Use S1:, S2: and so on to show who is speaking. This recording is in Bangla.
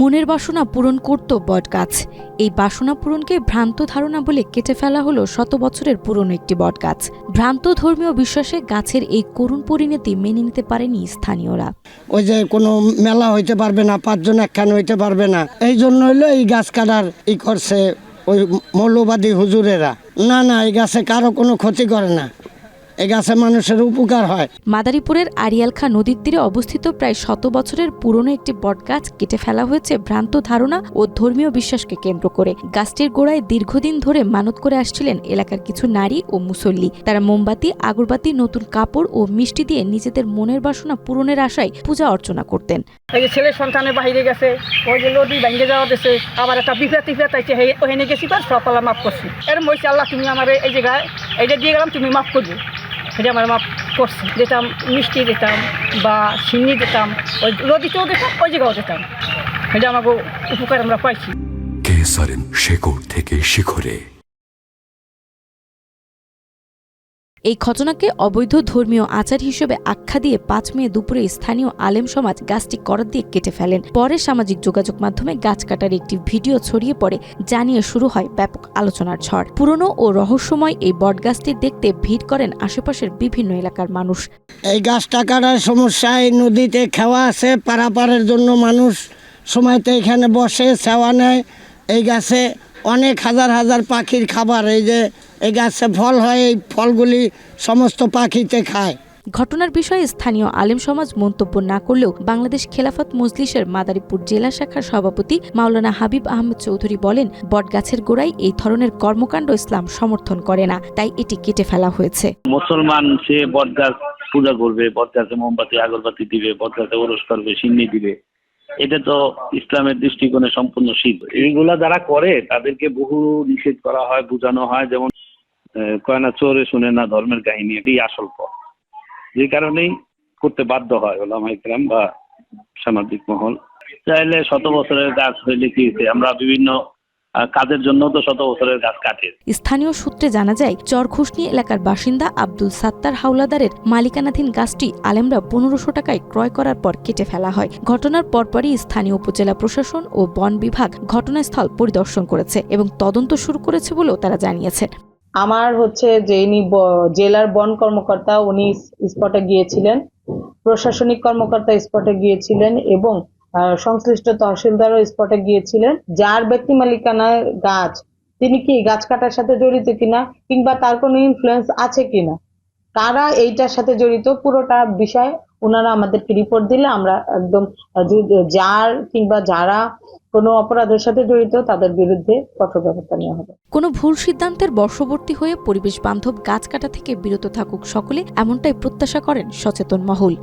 S1: মনের বাসনা পূরণ করত বটগাছ। এই বাসনা পূরণকে ভ্রান্ত ধারণা বলে কেটে ফেলা হলো শত বছরের পুরনো একটি বটগাছ। ভ্রান্ত ধর্মীয় বিশ্বাসে গাছের এই করুণ পরিণতি মেনে নিতে পারেনি স্থানীয়রা।
S2: ওই যে কোনো মেলা হইতে পারবে না, পাঁচজন একখান হইতে পারবে না। এই জন্য হইল এই গাছ কাটার ই করছে ওই মৌলবাদী হুজুরেরা। না না, এই গাছে কারও কোনো ক্ষতি করে না। এই গাছে মানুষের উপকার হয়।
S1: মাদারীপুরের আড়িয়ালখা নদীর তীরে অবস্থিত প্রায় শত বছরের পুরনো একটি বটগাছ কেটে ফেলা হয়েছে ভ্রান্ত ধারণা ও ধর্মীয় বিশ্বাসকে কেন্দ্র করে। গাছটির গোড়ায় দীর্ঘদিন ধরে মানত করে আসছিলেন এলাকার কিছু নারী ও মুসল্লি। তারা মোমবাতি আগরবাতি নতুন কাপড় ও মিষ্টি দিয়ে নিজেদের মনের বাসনা পূরণের আশায় পূজা অর্চনা করতেন।
S3: এই যে ছেলের সন্তানের বাইরে গেছে ওই যে নদী ভেঙে যাওয়া দিছে আবার একটা বিপদ টিপদ আছে ওখানে গেছি পার সব পালা মাফ করছি। এরম বলছি আল্লাহ তুমি আমার এই জায়গায় এইটা দিয়ে গেলাম তুমি মাফ করবে। সেটা আমার মা করছে। যেতাম, মিষ্টি দিতাম বা সিন্নি দিতাম ওই নদীতেও দিতাম ওই জায়গাও যেতাম। এটা আমাকে উপকার আমরা পাইছি।
S4: কেসারেন শেকড় থেকে শিখরে
S1: এই ঘটনাকে অবৈধ ধর্মীয় আচার হিসেবে আখ্যা দিয়ে পাঁচ মে দুপুরে স্থানীয় আলেম সমাজ গাছটি করাত দিয়ে কেটে ফেলেন। পরে সামাজিক যোগাযোগ মাধ্যমে গাছ কাটার একটি ভিডিও ছড়িয়ে পড়ে, জানিয়ে শুরু হয় ব্যাপক আলোচনার ঝড়। পুরনো ও রহস্যময় এই বটগাছটি দেখতে ভিড় করেন আশেপাশের বিভিন্ন এলাকার মানুষ।
S2: এই গাছটা কাটার সমস্যায় নদীতে খাওয়া আছে, পারাপারের জন্য মানুষ সময়তে এখানে বসে, সেওয়া নেয়। এই গাছে অনেক হাজার হাজার পাখির খাবার, এই যে এই গাছে ফল হয় এই ফলগুলি সমস্ত পাখিতে খায়।
S1: ঘটনার বিষয়ে স্থানীয় আলেম সমাজ মন্তব্য না করলেও বাংলাদেশ খেলাফত মজলিসের মাদারীপুর জেলা শাখার সভাপতি মাওলানা হাবিব আহমেদ চৌধুরী বলেন বটগাছের গোড়ায় এই ধরনের কর্মকাণ্ড ইসলাম সমর্থন করে না তাই এটি কেটে ফেলা হয়েছে।
S5: মুসলমান সে বটগাছ পূজা করবে বটগাছে মোমবাতি আগরবাতি দিবে বটগাছে ওরস করবে সিন্নি দিবে। এটা তো ইসলামের দৃষ্টিকোণে সম্পূর্ণ শীত। এইগুলা যারা করে তাদেরকে বহু নিষেধ করা হয় বোঝানো হয় যেমন কয় না, চোরে শুনে না ধর্মের কাহিনী, এটাই আসল পথ। যে কারণেই করতে বাধ্য হয় ওলামা ইকরাম বা সামাজিক মহল। চাইলে শত বছরের গাছ হইলে কি আমরা বিভিন্ন কাজের জন্য তো শত বছরের গাছ কাটে।
S1: স্থানীয় সূত্রে জানা যায়, চরখুশনি এলাকার বাসিন্দা আব্দুল সাত্তার হাওলাদারের মালিকানাধীন গাছটি আলেমরা পনেরোশো টাকায় ক্রয় করার পর কেটে ফেলা হয়। ঘটনার পরপরই স্থানীয় উপজেলা প্রশাসন ও বন বিভাগ ঘটনাস্থল পরিদর্শন করেছে এবং তদন্ত শুরু করেছে বলেও তারা জানিয়েছেন
S6: আমার হচ্ছে যে ইনি জেলার বন কর্মকর্তা, উনি স্পটে গিয়েছিলেন। প্রশাসনিক কর্মকর্তা স্পটে গিয়েছিলেন এবং সংশ্লিষ্ট তহসিলদারও স্পটে গিয়েছিলেন। যার ব্যক্তি মালিকানার গাছ, তিনি কি গাছ কাটার সাথে জড়িত কিনা কিংবা তার কোনো ইনফ্লুয়েন্স আছে কিনা? কারা এইটার সাথে জড়িত? পুরোটা বিষয় ওনারা আমাদেরকে রিপোর্ট দিলে আমরা একদম যার কিংবা যারা কোনো অপরাধের সাথে জড়িত তাদের বিরুদ্ধে কঠোর ব্যবস্থা নেওয়া হবে।
S1: কোনো ভুল সিদ্ধান্তের বর্ষবর্তী হয়ে পরিবেশ বান্ধব গাছ কাটা থেকে বিরত থাকুক সকলে, এমনটাই প্রত্যাশা করেন সচেতন মহল।